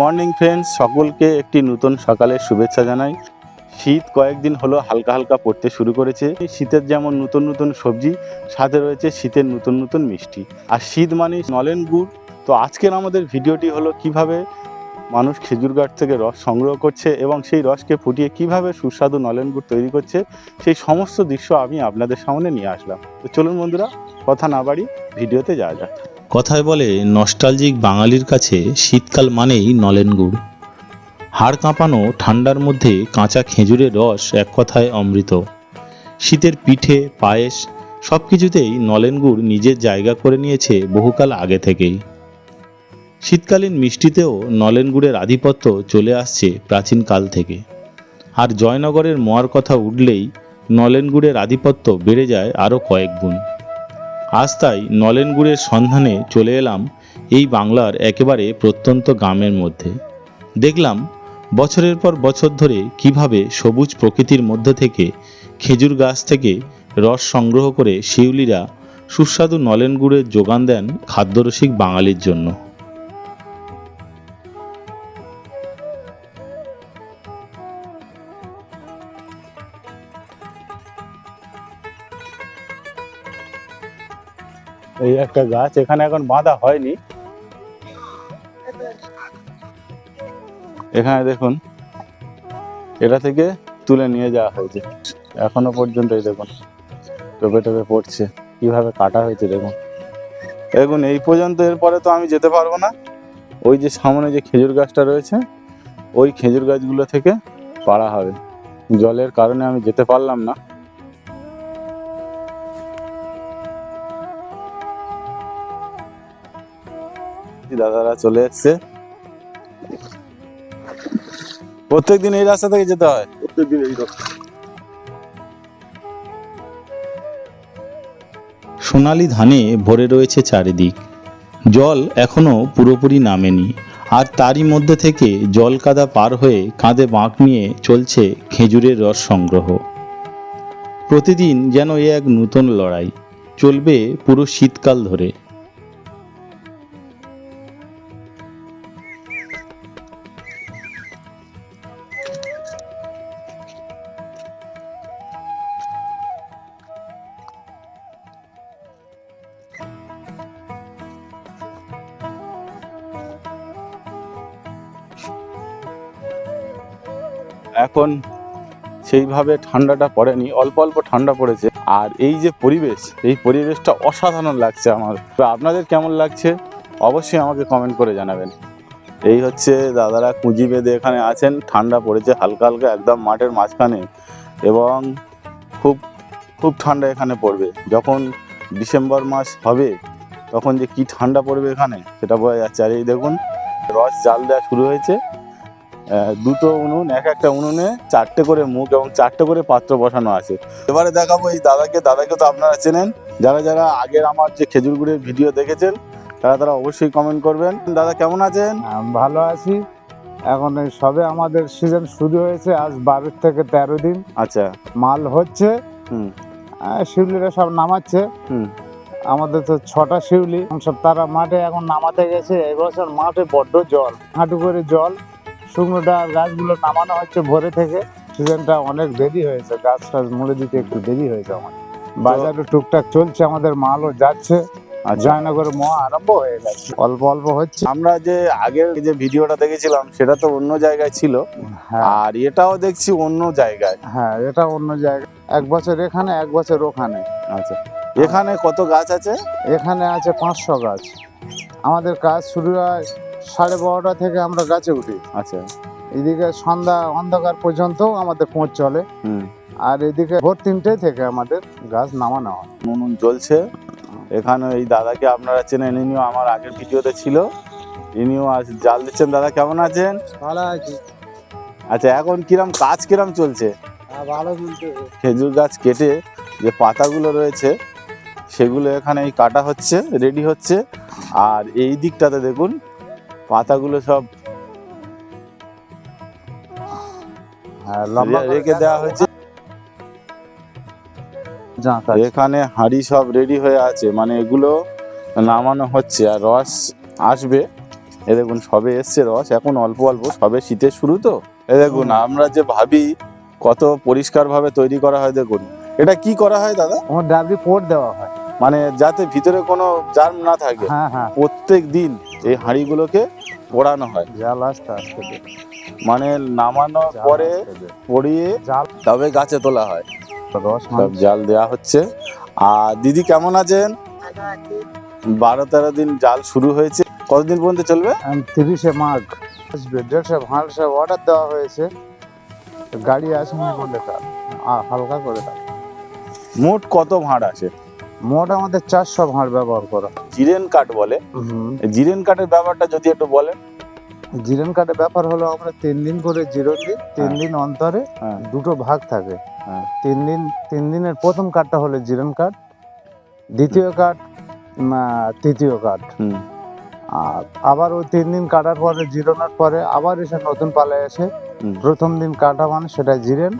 Morning friends, সকলকে একটি নতুন সকালের শুভেচ্ছা জানাই। শীত কয়েকদিন হলো হালকা হালকা পড়তে শুরু করেছে। শীতের যেমন নতুন নতুন সবজি, সাথে রয়েছে শীতের নতুন নতুন মিষ্টি। আর শীত মানে নলেন গুড়। তো আজকের আমাদের ভিডিওটি হলো কীভাবে মানুষ খেজুর গাছ থেকে রস সংগ্রহ করছে এবং সেই রসকে ফুটিয়ে কীভাবে সুস্বাদু নলেন গুড় তৈরি করছে, সেই সমস্ত দৃশ্য আমি আপনাদের সামনে নিয়ে আসলাম। তো চলুন বন্ধুরা, কথা না বাড়ি ভিডিওতে যাওয়া যাক। কথায় বলে, নস্টালজিক বাঙালির কাছে শীতকাল মানেই নলেন গুড়। হাড় কাঁপানো, ঠান্ডার মধ্যে কাঁচা খেজুরের রস এক কথায় অমৃত। শীতের পিঠে, পায়েস সব কিছুতেই নলেন গুড় নিজের জায়গা করে নিয়েছে বহুকাল আগে থেকেই। শীতকালীন মিষ্টিতেও নলেন গুড়ের আধিপত্য চলে আসছে প্রাচীন কাল থেকে। আর জয়নগরের মোয়ার কথা উঠলেই নলেন গুড়ের আধিপত্য বেড়ে যায় আরও কয়েক গুণ। আজ তাই নলেন গুড়ের সন্ধানে চলে এলাম এই বাংলার একেবারে প্রত্যন্ত গ্রামের মধ্যে। দেখলাম বছরের পর বছর ধরে কীভাবে সবুজ প্রকৃতির মধ্যে থেকে খেজুর গাছ থেকে রস সংগ্রহ করে শিউলিরা সুস্বাদু নলেন গুড়ের যোগান দেন খাদ্যরসিক বাঙালির জন্য। এই একটা গাছ, এখানে এখন বাঁধা হয়নি। এখানে দেখুন, এটা থেকে তুলে নিয়ে যাওয়া হয়েছে। এখনও পর্যন্ত দেখুন, টোপে টোপে পড়ছে। কীভাবে কাটা হয়েছে দেখুন। দেখুন, এই পর্যন্ত এরপরে তো আমি যেতে পারব না। ওই যে সামনে যে খেজুর গাছটা রয়েছে, ওই খেজুর গাছগুলো থেকে পাড়া হবে। জলের কারণে আমি যেতে পারলাম না। দাদারা চলে এসছে প্রত্যেকদিন এই রাস্তা থেকে যেতে হয়। প্রত্যেকদিন এই রকম সোনালি ধানে ভরে রয়েছে চারিদিক। জল এখনও পুরোপুরি নামেনি আর তারই মধ্যে থেকে জল কাদা পার হয়ে কাঁধে বাঁক নিয়ে চলছে খেজুরের রস সংগ্রহ। প্রতিদিন যেন এ এক নূতন লড়াই চলবে পুরো শীতকাল ধরে। এখন সেইভাবে ঠান্ডাটা পড়েনি, অল্প অল্প ঠান্ডা পড়েছে। আর এই যে পরিবেশ, এই পরিবেশটা অসাধারণ লাগছে আমার। আপনাদের কেমন লাগছে? অবশ্যই আমাকে কমেন্ট করে জানাবেন। এই হচ্ছে দাদারা কুঁজি বেঁধে এখানে আছেন। ঠান্ডা পড়েছে হালকা হালকা একদম মাঠের মাঝখানে এবং খুব খুব ঠান্ডা এখানে পড়বে। যখন ডিসেম্বর মাস হবে, তখন যে কি ঠান্ডা পড়বে এখানে, সেটা বোঝা যাচ্ছে। আর এই দেখুন, রস জাল দেওয়া শুরু হয়েছে। দুটো উনুন এক একটা উনুনে চারটে করে মুখ এবং চারটে করে পাত্র বসানো আছে। এবারে দেখাবো এই দাদাকে। দাদাকে তো আপনারা চেনেন। যারা যারা আগের আমার যে খেজুর গুড়ের ভিডিও দেখেছেন তারা তারা অবশ্যই কমেন্ট করবেন। দাদা কেমন আছেন? ভালো আছি। এখন এই সবে আমাদের সিজন শুরু হয়েছে আজ বারো থেকে তেরো দিন। আচ্ছা। মাল হচ্ছে। শিউলিরা সব নামাচ্ছে। হুম। আমাদের তো ছটা শিউলি। সব তারা মাঠে এখন নামাতে গেছে। এবছর মাঠে বড্ড জল। হাঁটু করে জল। শুকনো ডাল গাছগুলো নামানো হচ্ছে ভোরে থেকে। সিজনটা অনেক দেরি হয়েছে গাছ টাছ মুড়ে দিতে একটু দেরি হয়েছে আমাদের বাজারে টুকটাক চলছে আমাদের মালও যাচ্ছে। আচ্ছা। জয়নগর মোয়া আরম্ভ হয়ে গেছে। অল্প অল্প হচ্ছে। আমরা যে আগের যে ভিডিওটা দেখেছিলাম সেটা তো অন্য জায়গায় ছিল। হ্যাঁ। আর এটাও দেখছি অন্য জায়গায়। হ্যাঁ এটা অন্য জায়গা এক বছর এখানে এক বছর ওখানে। আচ্ছা। এখানে কত গাছ আছে? এখানে আছে পাঁচশো গাছ। আমাদের কাজ শুরু হয় সাড়ে বারোটা থেকে আমরা গাছে উঠি। আচ্ছা। এদিকে সন্ধ্যা অন্ধকার পর্যন্ত আমাদের পৌঁছ চলে। আর এদিকে ভোর তিনটে থেকে আমাদের গাছ নামানো হয় উনুন চলছে এখানে এই দাদাকে আপনারা চেনেন ইনিও আমার আগের ভিডিওতে ছিল। ইনিও আজ জাল দিচ্ছেন। দাদা কেমন আছেন? ভালো আছি। আচ্ছা এখন কিরম কাজ কিরম চলছে? ভালো চলছে। খেজুর গাছ কেটে যে পাতাগুলো রয়েছে সেগুলো এখানে এই কাটা হচ্ছে রেডি হচ্ছে। আর এই দিকটাতে দেখুন পাতাগুলো সব হ্যাঁ রেখে দেওয়া হয়েছে। এখানে হাঁড়ি সব রেডি হয়ে আছে। মানে এগুলো নামানো হচ্ছে আর রস আসবে। এ দেখুন সবে এসছে রস। এখন অল্প অল্প সবে শীতের শুরু তো। এ দেখুন আমরা যে ভাবি কত পরিষ্কার ভাবে তৈরি করা হয় দেখুন। এটা কি করা হয় দাদা? আমার ডাবরি পোট দেওয়া হয়। মানে যাতে ভিতরে কোনো জার্ম না থাকে। হ্যাঁ হ্যাঁ। প্রত্যেক দিন এই হাঁড়িগুলোকে পোড়ানো হয়। জাল আস্তে আস্তে মানে নামানোর পরে পড়িয়ে জাল তবে গাছে তোলা হয়। সব জাল দেওয়া হচ্ছে। আর দিদি কেমন আছেন? বারো তেরো দিন জাল শুরু হয়েছে। কতদিন পর্যন্ত চলবে? তিরিশে মাঘ। আসবে। দেড়শো ভাঁড়শো অর্ডার দেওয়া হয়েছে। গাড়ি আসেনি বলে তার। আ, হালকা করে তার। মোট কত ভাঁড় আছে? মোট আমাদের চারশো ভাঁড় ব্যবহার করা। জিরেন কাঠ বলে। জিরেন কাঠের ব্যাপারটা যদি একটু বলেন। জিরেন কার্ডের ব্যাপার হলো আমরা তিন দিন করে জিরো দিই তিন হ্যাঁ। দিন অন্তরে হ্যাঁ। দুটো ভাগ থাকে। হ্যাঁ। তিন দিন তিন দিনের প্রথম কার্ডটা হলো জিরেন কার্ড দ্বিতীয় কার্ড তৃতীয় কার্ড হুম। আর আবার ওই তিন দিন কাটার পরে জিরোনার পরে আবার এসে নতুন পালে এসে প্রথম দিন কাটা মানে সেটা জিরেন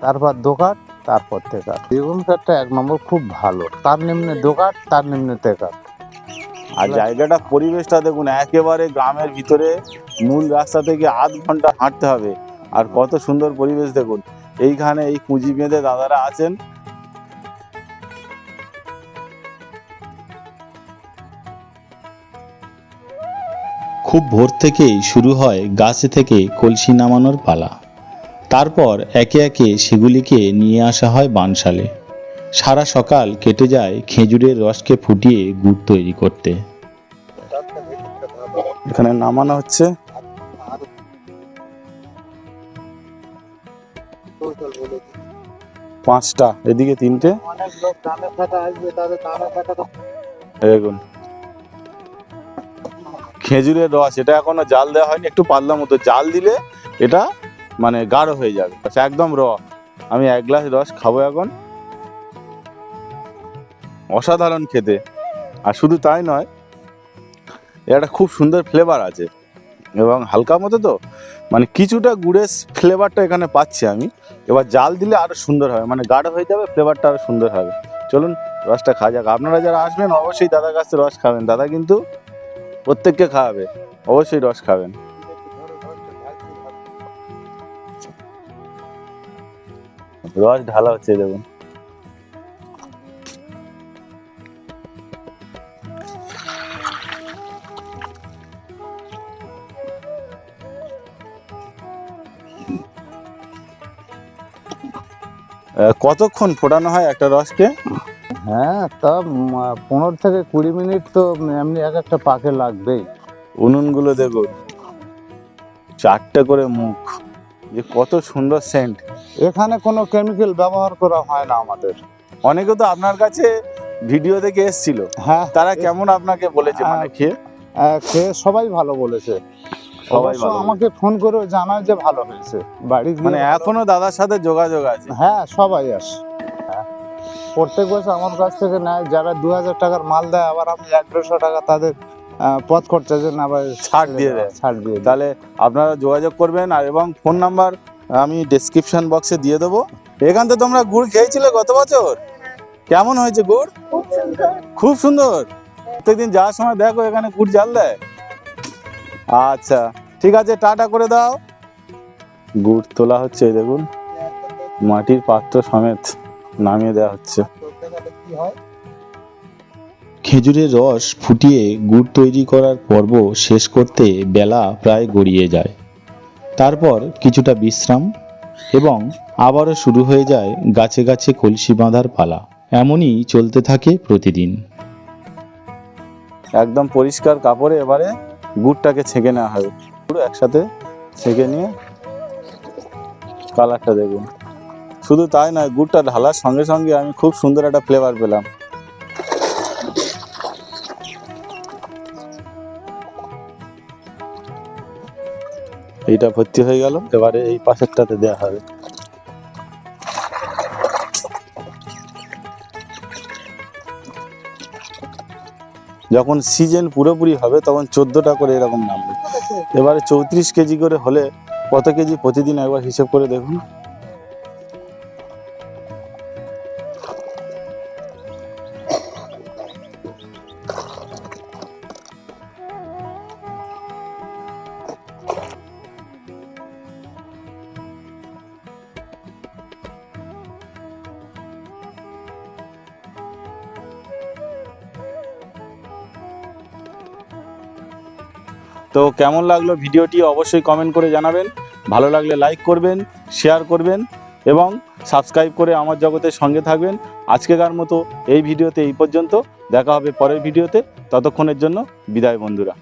তারপর দোকাট তারপর তেকাট বেগুন কাঠটা এক নম্বর খুব ভালো। তার নিম্নে দোকান তার নিম্নে তেকাট আর। জায়গাটা পরিবেশটা দেখুন একেবারে গ্রামের ভিতরে মূল রাস্তা থেকে আধ ঘণ্টা হাঁটতে হবে। আর কত সুন্দর পরিবেশ দেখুন। এইখানে এই পুঁজি বেঁধে দাদারা আছেন। খুব ভোর থেকেই শুরু হয় গাছে থেকে কলসি নামানোর পালা। তারপর একে একে সেগুলিকে নিয়ে আসা হয় বানশালে। সারা সকাল কেটে যায় খেজুরের রসকে ফুটিয়ে গুড় তৈরি করতে। এখানে নামানো হচ্ছে। পাঁচটা, এদিকে তিনটে। দেখুন। খেজুরের রস, এটা এখনও জাল দেওয়া হয়নি, একটু পাতলা মতো। জাল দিলে এটা মানে গাঢ় হয়ে যাবে। আচ্ছা, একদম র। আমি এক গ্লাস রস খাব এখন। অসাধারণ খেতে। আর শুধু তাই নয় একটা খুব সুন্দর ফ্লেভার আছে। এবং হালকা মতো তো মানে কিছুটা গুড়ের ফ্লেভারটা এখানে পাচ্ছি আমি। এবার জাল দিলে আরও সুন্দর হবে মানে গাঢ় হয়ে যাবে ফ্লেভারটা আরও সুন্দর হবে। চলুন রসটা খাওয়া যাক। আপনারা যারা আসবেন অবশ্যই দাদার কাছে রস খাবেন। দাদা কিন্তু প্রত্যেককে খাওয়াবে অবশ্যই রস খাবেন। রস ঢালা হচ্ছে দেখুন। আহ, কতক্ষণ ফোটানো হয় একটা রসকে? হ্যাঁ তা পনেরো থেকে কুড়ি মিনিট তো এমনি এক একটা পাকে লাগবেই। উনুনগুলো দেখুন চারটে করে মুখ। যে কত সুন্দর সেন্ট এখানে কোনো কেমিক্যাল ব্যবহার করা হয় না আমাদের। অনেকে তো আপনার কাছে ভিডিও দেখে এসেছিল। হ্যাঁ। তারা কেমন আপনাকে বলেছে? মানে খেয়ে? আহ, খেয়ে সবাই ভালো বলেছে। সবাই অবশ্য আমাকে ফোন করে জানায় যে ভালো হয়েছে। বাড়ি গিয়ে মানে এখনও দাদার সাথে যোগাযোগ আছে। হ্যাঁ সবাই আসে। হ্যাঁ। প্রত্যেক বছর আমার কাছ থেকে নেয়। যারা দু হাজার টাকার মাল দেয় আবার আমি এক দেড়শো টাকা তাদের পথ খরচার জন্য আবার ছাড় দিয়ে দেয়। ছাড় দিয়ে তাহলে আপনারা যোগাযোগ করবেন আর এবং ফোন নাম্বার আমি ডেসক্রিপশন বক্সে দিয়ে দেবো। এখান থেকে তোমরা গুড় খেয়েছিলে গত বছর? কেমন হয়েছে গুড়? খুব সুন্দর। প্রত্যেকদিন যাওয়ার সময় দেখো এখানে গুড় জাল দেয়। আচ্ছা ঠিক আছে টাটা করে দাও। গুড় তোলা হচ্ছে দেখুন। মাটির পাত্র সমেত নামিয়ে দেওয়া হচ্ছে। খেজুরের রস ফুটিয়ে গুড় তৈরি করার পর্ব শেষ করতে বেলা প্রায় গড়িয়ে যায়। তারপর কিছুটা বিশ্রাম এবং আবারও শুরু হয়ে যায় গাছে গাছে কলসি বাঁধার পালা। এমনই চলতে থাকে প্রতিদিন। একদম পরিষ্কার কাপড়ে এবারে গুড়টাকে ছেঁকে নেওয়া হবে পুরো একসাথে ছেঁকে নিয়ে কালারটা দেখুন। শুধু তাই নয়, গুড়টা ঢালার সঙ্গে সঙ্গে আমি খুব সুন্দর একটা ফ্লেভার পেলাম। এইটা ভর্তি হয়ে গেল। এবারে এই পাশেরটাতে দেওয়া হবে। যখন সিজন পুরোপুরি হবে, তখন চোদ্দোটা করে এরকম নামবে। এবারে চৌত্রিশ কেজি করে হলে কত কেজি প্রতিদিন একবার হিসেব করে দেখুন। তো কেমন লাগল ভিডিওটি অবশ্যই কমেন্ট করে জানাবেন। ভালো লাগলে লাইক করবেন শেয়ার করবেন এবং সাবস্ক্রাইব করে আমার জগতের সঙ্গে থাকবেন। আজকেকার মতো এই ভিডিওতে এই পর্যন্ত। দেখা হবে পরের ভিডিওতে। ততক্ষণের জন্য বিদায় বন্ধুরা।